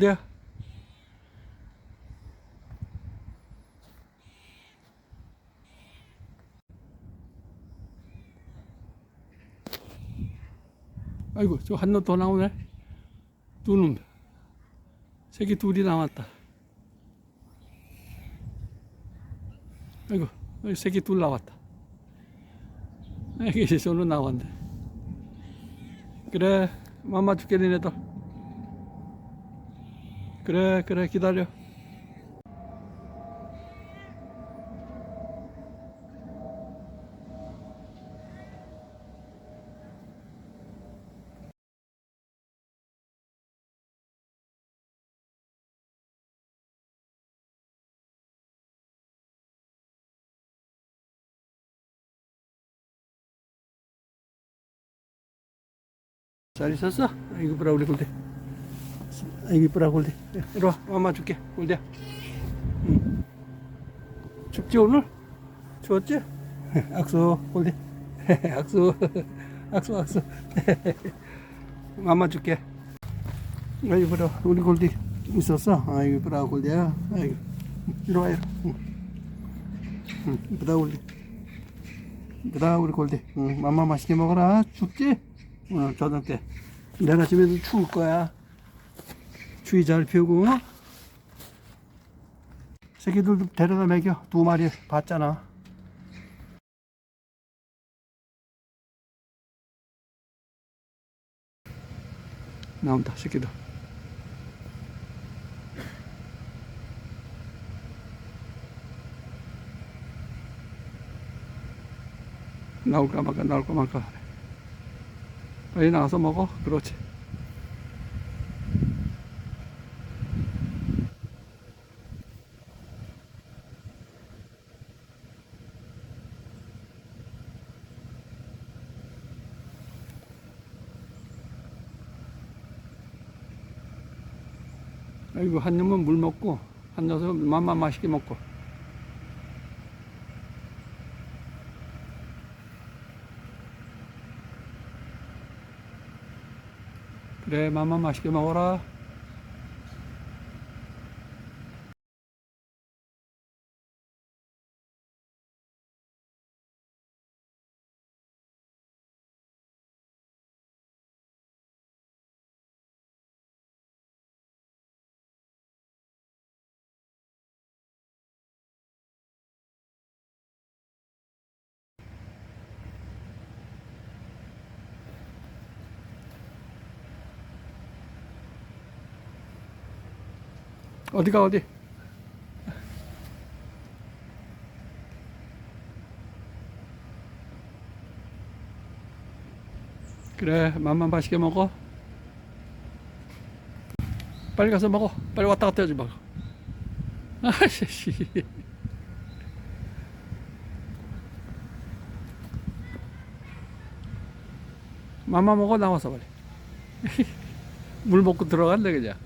네. 아이고, 저 한 놈 더 나오네. 두 놈. 새끼 둘이 나왔다. 아이고, 새끼 둘 나왔다. 이게 저로 나왔네. 그래, 맘마 죽게 되네들. 그래, 그래, 기다려. 잘 있었어? 아이고, 이쁘라, 굴대. 이리 와, 맘마 줄게, 굴대야. 응. 춥지, 오늘? 추웠지? 악수, 굴대. 악수, 악수, 악수. 맘마 줄게. 아이고, 이쁘라, 우리 굴대 있었어? 아이고, 이쁘라, 굴대야. 아이고, 이리 와, 이리 와. 응. 응, 이쁘다, 굴대. 이쁘다, 우리 골대. 응, 맘마 맛있게 먹어라. 춥지? 어, 저녁 때. 내일 아침에도 추울 거야. 추위 잘 피우고. 어? 새끼들도 데려다 먹여. 두 마리 봤잖아. 나온다, 새끼들. 나올까 말까, 나올까 말까. 빨리 나가서 먹어. 그렇지. 아이고, 한 놈은 물 먹고, 한 녀석은 맘만 맛있게 먹고. 그래, 맘만 맛있게 먹어라. 어디가 어디? 그래, 맘만 맛있게 먹어. 빨리 가서 먹어. 빨리 왔다 갔다 하지 마. 아씨. 맘만 먹어 나와서 빨리. 물 먹고 들어갈래 그냥.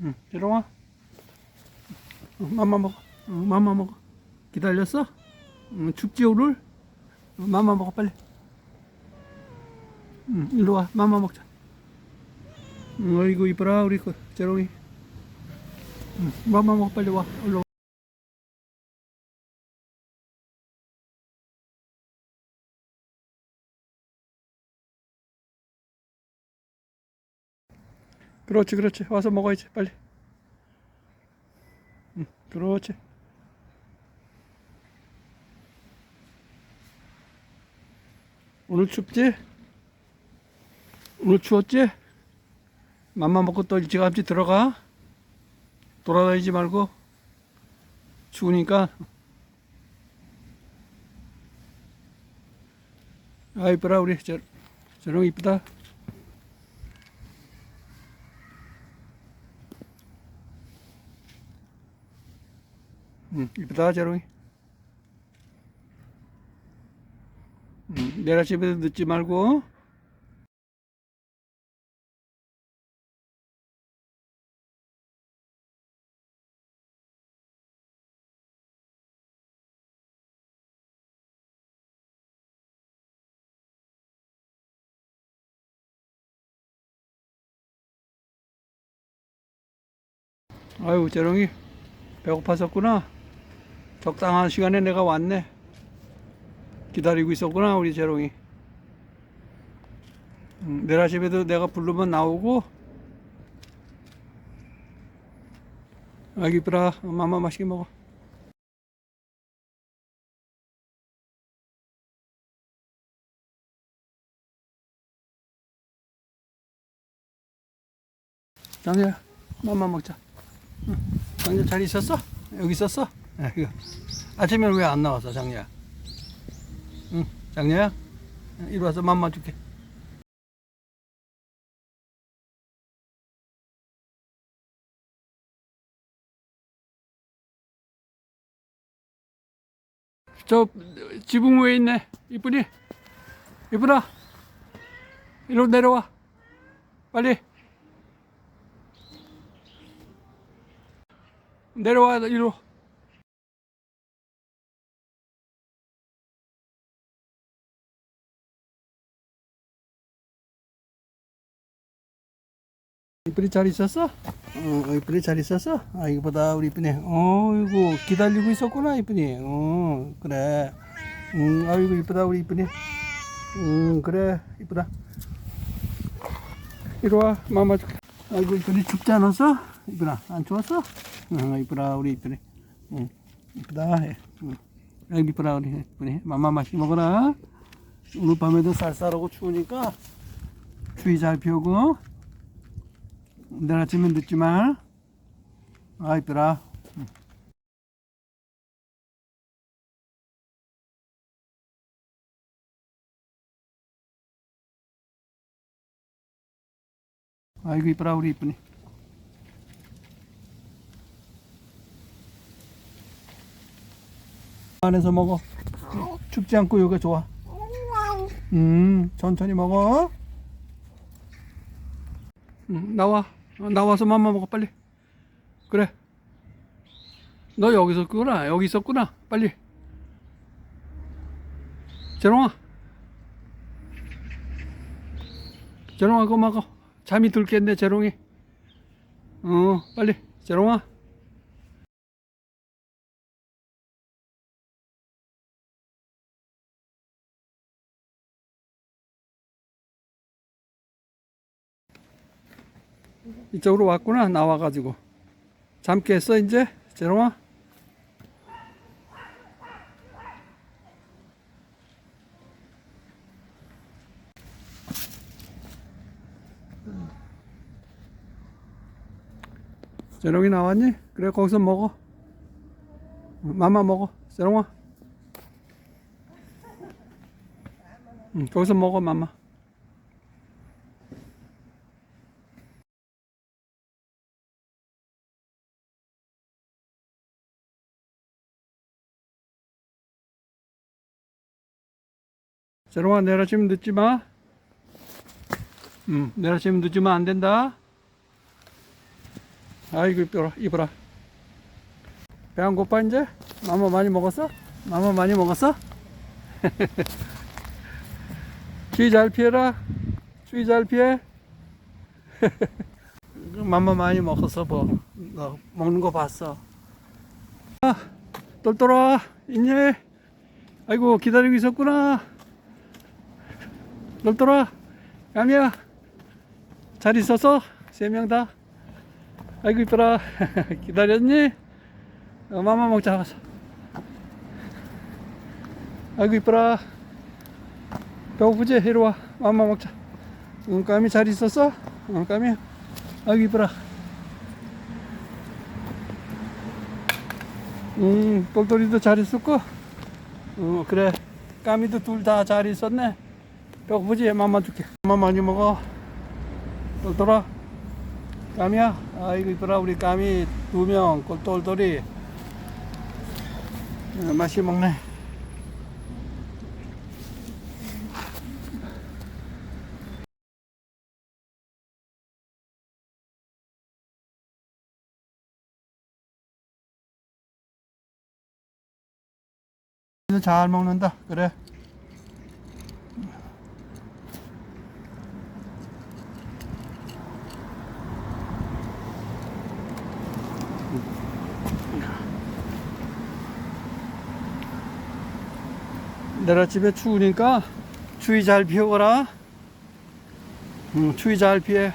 응, 이리 와. 어, 맘마 먹어. 어, 맘마 먹어. 기다렸어? 응, 춥지 오늘? 어, 맘마 먹어 빨리. 응, 이리 와. 맘마 먹자. 응, 어이구 이뻐라 우리 그 재롱이. 응, 맘마 먹어 빨리 와. 얼른 와. 그렇지 그렇지 와서 먹어야지 빨리 응, 그렇지. 오늘 춥지? 오늘 추웠지? 맘만 먹고 또 일찌감치 들어가. 돌아다니지 말고. 추우니까. 아 이쁘라 우리. 저, 저런 이쁘다 음, Беда, Джеруй. 음, 내가 집에서 늦지 말고. 아유 재롱이. 배고팠었구나. 적당한 시간에 내가 왔네. 기다리고 있었구나, 우리 재롱이. 음, 내일 아침에도 내가 부르면 나오고. 아기 이쁘라, 맘마 맛있게 먹어. 장녀야, 맘마 먹자. 응. 장녀 잘 있었어? 여기 있었어? 야, 이거. 아침에는 왜안 나왔어, 장녀야? 응, 장녀야? 이리 와서 맘마 줄게. 저 지붕 위에 있네. 이쁜이. 이쁜아. 이리로 내려와. 빨리. 내려와 이리로. 이쁜이 잘 있었어? 어, 이쁜이 잘 있었어? 아, 이거보다 우리 이쁜이. 어이구, 기다리고 있었구나, 이쁜이. 어, 그래. 음, 아이고, 이쁘다, 우리 이쁜이. 음, 그래, 이쁘다. 이리 와, 마마 줄게. 아이고, 이쁜이 춥지 않았어? 이쁘나, 안 추웠어? 응, 이쁘다, 우리 이쁜이. 응, 이쁘다, 해. 응. 아이고, 이쁘다, 우리 이쁜이. 마마 맛있게 먹어라. 오늘 밤에도 쌀쌀하고 추우니까 추위 잘 피우고. 내일 아침에 늦지 마. 아, 이쁘라. 아이고, 이쁘라, 우리 이쁘니. 안에서 먹어. 춥지 않고 여기가 좋아. 음, 천천히 먹어. 응, 나와. 어, 나와서 맘마 먹어, 빨리. 그래. 너 여기 있었구나. 여기 있었구나. 빨리. 재롱아. 재롱아, 그거 먹어. 잠이 들겠네, 재롱이. 어, 빨리. 재롱아. 이쪽으로 왔구나 나와가지고. 잠 깼어 이제? 재롱아? 재롱이 나왔니? 그래 거기서 먹어. 마마 먹어. 재롱아? 응, 거기서 먹어 마마 재롱아 내일 아침 늦지 마. 응, 내일 아침 늦으면 안 된다. 아이고 이뻐라, 이뻐라. 배 안 고파 이제? 마마 많이 먹었어? 마마 많이 먹었어? 추위 잘 피해라. 추위 잘 피해. 마마 많이 먹었어 뭐. 너 먹는 거 봤어. 아, 똘똘아, 있니? 아이고 기다리고 있었구나. 놀더라 야미야 잘 있었어? 세 명 다? 아이고 이뻐라 기다렸니? 어, 마마 먹자 가서 아이고 이뻐라 배고프지? 이리 와 마마 먹자 응 까미 잘 있었어? 응 까미 아이고 이뻐라 응 똘똘이도 잘 있었고 응 그래 까미도 둘 다 잘 있었네 배고프지? 맘마 줄게. 맘마 많이 먹어. 똘똘아. 까미야? 아이고, 이쁘라. 우리 까미 두 명, 똘똘이. 어, 맛있게 먹네. 잘 먹는다. 그래. 내가 집에 추우니까 추위 잘 피우거라. 응, 추위 잘 피해.